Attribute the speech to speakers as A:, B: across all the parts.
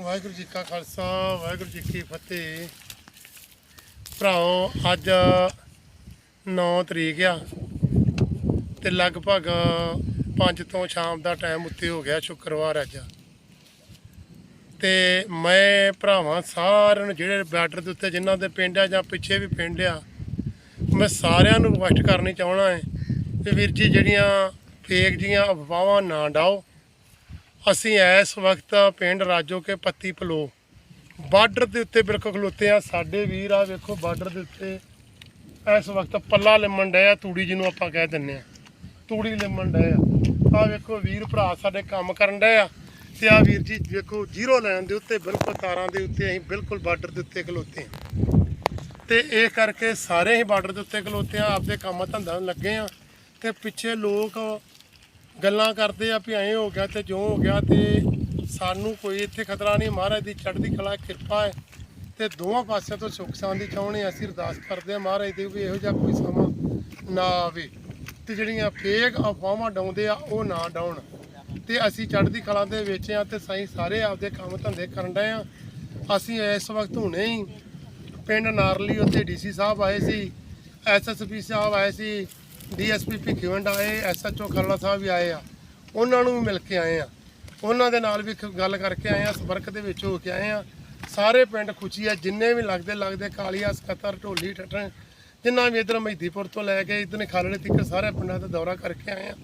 A: ਵਾਹਿਗੁਰੂ ਜੀ ਕਾ ਖਾਲਸਾ, ਵਾਹਿਗੁਰੂ ਜੀ ਕੀ ਫਤਿਹ। ਭਰਾਓ, ਅੱਜ 9 ਤਰੀਕ ਆ ਤੇ ਲਗਭਗ 5 ਤੋਂ ਸ਼ਾਮ ਦਾ ਟਾਈਮ ਉੱਤੇ ਹੋ ਗਿਆ ਸ਼ੁੱਕਰਵਾਰ ਅੱਜ। ਤੇ ਮੈਂ, ਭਰਾਵਾਂ, ਸਾਰਿਆਂ ਨੂੰ ਜਿਹੜੇ ਬਾਰਡਰ ਦੇ ਉੱਤੇ ਜਿਨ੍ਹਾਂ ਦੇ ਪਿੰਡ ਆ ਜਾਂ ਪਿੱਛੇ ਵੀ ਪਿੰਡ ਆ, ਮੈਂ ਸਾਰਿਆਂ ਨੂੰ ਰਿਕੁਐਸਟ ਕਰਨੀ ਚਾਹਣਾ ਹੈ ਕਿ ਵੀਰ ਜੀ ਜਿਹੜੀਆਂ ਫੇਕ ਜੀਆਂ ਅਫਵਾਹਾਂ ਨਾ ਡਾਓ। ਅਸੀਂ ਇਸ ਵਕਤ ਪਿੰਡ ਰਾਜੋ ਕੇ ਪੱਤੀ ਪਲੋ। ਬਾਰਡਰ ਦੇ ਉੱਤੇ ਬਿਲਕੁਲ ਖਲੋਤੇ ਆ ਸਾਡੇ ਵੀਰ ਆ, ਵੇਖੋ ਬਾਰਡਰ ਦੇ ਉੱਤੇ। ਇਸ ਵਕਤ ਪੱਲਾ ਲਿਮਣ ਡਏ ਆ ਤੂੜੀ ਜਿਹਨੂੰ ਆਪਾਂ ਕਹਿ ਦਿੰਨੇ ਆ ਤੂੜੀ ਲਿਮਣ ਡਏ ਆ ਵੇਖੋ ਵੀਰ ਭਰਾ ਸਾਡੇ ਕੰਮ ਕਰਨ ਡਏ ਆ ਤੇ ਆ ਵੀਰ ਜੀ ਵੇਖੋ ਜ਼ੀਰੋ ਲਾਈਨ ਦੇ ਉੱਤੇ ਬਿਲਕੁਲ ਤਾਰਾਂ ਦੇ ਉੱਤੇ ਅਸੀਂ ਬਿਲਕੁਲ ਬਾਰਡਰ ਦੇ ਉੱਤੇ ਖਲੋਤੇ ਆ ਤੇ ਇਹ ਕਰਕੇ ਸਾਰੇ ਹੀ ਬਾਰਡਰ ਦੇ ਉੱਤੇ ਖਲੋਤੇ ਆ ਆਪਦੇ ਕੰਮ ਧੰਦਾ ਨੂੰ ਲੱਗੇ ਆ ਤੇ ਪਿੱਛੇ ਲੋਕ ਗੱਲਾਂ ਕਰਦੇ ਆ ਵੀ ਐਂ ਹੋ ਗਿਆ ਤੇ ਜੋ ਹੋ ਗਿਆ ਤੇ ਸਾਨੂੰ ਕੋਈ ਇੱਥੇ ਖਤਰਾ ਨਹੀਂ, ਮਹਾਰਾਜ ਦੀ ਚੜ੍ਹਦੀ ਕਲਾ, ਕਿਰਪਾ ਹੈ। ਤੇ ਦੋਵਾਂ ਪਾਸਿਆਂ ਤੋਂ ਸੁੱਖ ਸ਼ਾਂਤੀ ਚਾਹੁੰਦੇ ਅਸੀਂ ਅਰਦਾਸ ਕਰਦੇ ਆ ਮਹਾਰਾਜ ਦੇ ਵੀ ਇਹੋ ਜਿਹਾ ਕੋਈ ਸਮਾਂ ਨਾ ਆਵੇ। ਤੇ ਜਿਹੜੀਆਂ ਫੇਕ ਅਫਵਾਹਾਂ ਡਾਉਂਦੇ ਆ, ਉਹ ਨਾ ਡਾਉਣ। ਤੇ ਅਸੀਂ ਚੜ੍ਹਦੀ ਕਲਾ ਦੇ ਵਿੱਚ ਆ ਤੇ ਸਾਈਂ ਸਾਰੇ ਆਪਦੇ ਕੰਮ ਧੰਦੇ ਕਰਨ ਡਏ ਆ ਅਸੀਂ ਇਸ ਵਕਤ ਹੁਣੇ ਹੀ ਪਿੰਡ ਨਾਰਲੀ, ਉੱਥੇ ਡੀਸੀ ਸਾਹਿਬ ਆਏ ਸੀ ਐਸਐਸਪੀ ਸਾਹਿਬ ਆਏ ਸੀ ਡੀਐਸਪੀ ਭਿੱਖੀਵੰਡ ਆਏ, ਐਸਐਚਓ ਖਰੜਾ ਸਾਹਿਬ ਵੀ ਆਏ ਆ। ਉਹਨਾਂ ਨੂੰ ਵੀ ਮਿਲ ਕੇ ਆਏ ਆ। ਉਹਨਾਂ ਦੇ ਨਾਲ ਵੀ ਇੱਕ ਗੱਲ ਕਰਕੇ ਆਏ ਆ, ਸੰਪਰਕ ਦੇ ਵਿੱਚ ਹੋ ਕੇ ਆਏ ਆ। ਸਾਰੇ ਪਿੰਡ ਖੁਸ਼ੀ ਆ, ਜਿੰਨੇ ਵੀ ਲੱਗਦੇ ਲੱਗਦੇ ਕਾਲੀਆ, ਸਕੱਤਰ, ਢੋਲੀ, ਠੱਠਣ, ਜਿੰਨਾ ਵੀ ਇਧਰ ਮਹਿਦੀਪੁਰ ਤੋਂ ਲੈ ਕੇ ਇਧਰ ਖਾਲੜੇ ਤੱਕ ਸਾਰੇ ਪਿੰਡਾਂ ਦਾ ਦੌਰਾ ਕਰਕੇ ਆਏ ਆ।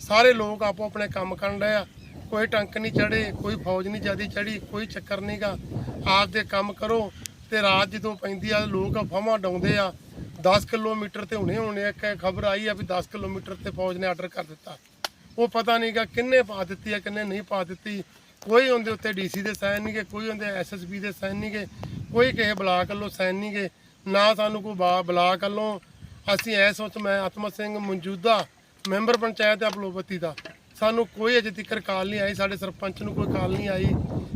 A: ਸਾਰੇ ਲੋਕ ਆਪੋ ਆਪਣੇ ਕੰਮ ਕਰਨ ਰਹੇ ਆ। ਕੋਈ ਟੰਕ ਨਹੀਂ ਚੜੇ ਕੋਈ ਫੌਜ ਨਹੀਂ ਜਿਆਦੀ ਚੜੀ ਕੋਈ ਚੱਕਰ ਨਹੀਂਗਾ ਆਪਦੇ ਕੰਮ ਕਰੋ ਤੇ ਰਾਤ ਜਦੋਂ ਪੈਂਦੀ ਆ, ਲੋਕ ਅਫਵਾਹਾਂ ਡਾਉਂਦੇ ਆ। 10 ਕਿਲੋਮੀਟਰ ਤੇ ਹੁਣੇ ਹੋਣੇ ਇੱਕ ਖਬਰ ਆਈ ਆ ਵੀ 10 ਕਿਲੋਮੀਟਰ ਤੇ ਫੌਜ ਨੇ ਆਰਡਰ ਕਰ ਦਿੱਤਾ। ਉਹ ਪਤਾ ਨਹੀਂਗਾ ਕਿੰਨੇ ਪਾ ਦਿੱਤੀ ਆ, ਕਿੰਨੇ ਨਹੀਂ ਪਾ ਦਿੱਤੀ। ਕੋਈ ਉਹਦੇ ਉੱਤੇ ਡੀਸੀ ਦੇ ਸਾਈਨ ਨਹੀਂਗੇ ਕੋਈ ਉਹਦੇ ਐਸਐਸਬੀ ਦੇ ਸਾਈਨ ਨਹੀਂਗੇ ਕੋਈ ਕਿਸੇ ਬਲਾਕ ਵੱਲੋਂ ਸਾਈਨ ਨਹੀਂਗੇ ਨਾ ਸਾਨੂੰ ਕੋਈ ਬਾ- ਬਲਾਕ ਵੱਲੋਂ। ਅਸੀਂ ਐਸ ਵਿੱਚ ਮੈਂ ਆਤਮਾ ਸਿੰਘ ਮੌਜੂਦਾ ਮੈਂਬਰ ਪੰਚਾਇਤ ਆ ਬਲੋਪਤੀ ਦਾ। ਸਾਨੂੰ ਕੋਈ ਅਜੇ ਤੱਕ ਕਾਲ ਨਹੀਂ ਆਈ, ਸਾਡੇ ਸਰਪੰਚ ਨੂੰ ਕੋਈ ਕਾਲ ਨਹੀਂ ਆਈ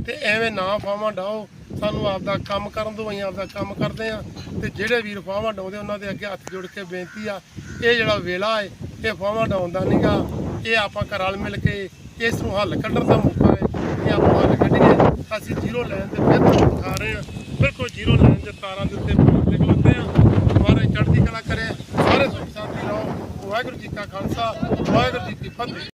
A: ਤੇ ਐਵੇਂ ਨਾ ਫਾਵਾਂ ਡਾਓ ਸਾਨੂੰ ਆਪਦਾ ਕੰਮ ਕਰਨ ਦੋ ਅਸੀਂ ਆਪਦਾ ਕੰਮ ਕਰਦੇ ਆ ਤੇ ਜਿਹੜੇ ਵੀਰ ਫਾਵਾਂ ਡਾਉਂਦੇ, ਉਹਨਾਂ ਦੇ ਅੱਗੇ ਹੱਥ ਜੋੜ ਕੇ ਬੇਨਤੀ ਆ, ਇਹ ਜਿਹੜਾ ਵੇਲਾ ਹੈ ਇਹ ਫਾਵਾਂ ਡਾਉਂਦਾ ਨਹੀਂਗਾ ਇਹ ਆਪਾਂ ਘਰ ਰਲ ਮਿਲ ਕੇ ਇਸ ਨੂੰ ਹੱਲ ਕੱਢਣ ਦਾ ਮੌਕਾ ਹੈ ਇਹ ਆਪਾਂ ਹੱਲ ਕੱਢੀਏ। ਅਸੀਂ ਜ਼ੀਰੋ ਲਾਈਨ ਤੇ ਬਿਲਕੁਲ ਦਿਖਾ ਰਹੇ ਆ ਬਿਲਕੁਲ ਜ਼ੀਰੋ ਲਾਈਨ ਦੇ ਤਾਰਾਂ ਦੇ ਉੱਤੇ ਤੇ ਆ ਮਹਾਰਾਜ ਚੜ੍ਹਦੀ ਕਲਾ ਕਰੇ, ਸਾਰੇ ਸੁਖ ਸ਼ਾਂਤੀ ਰਹੋ ਵਾਹਿਗੁਰੂ ਜੀ ਕਾ ਖਾਲਸਾ, ਵਾਹਿਗੁਰੂ ਜੀ ਕੀ ਫਤਿਹ।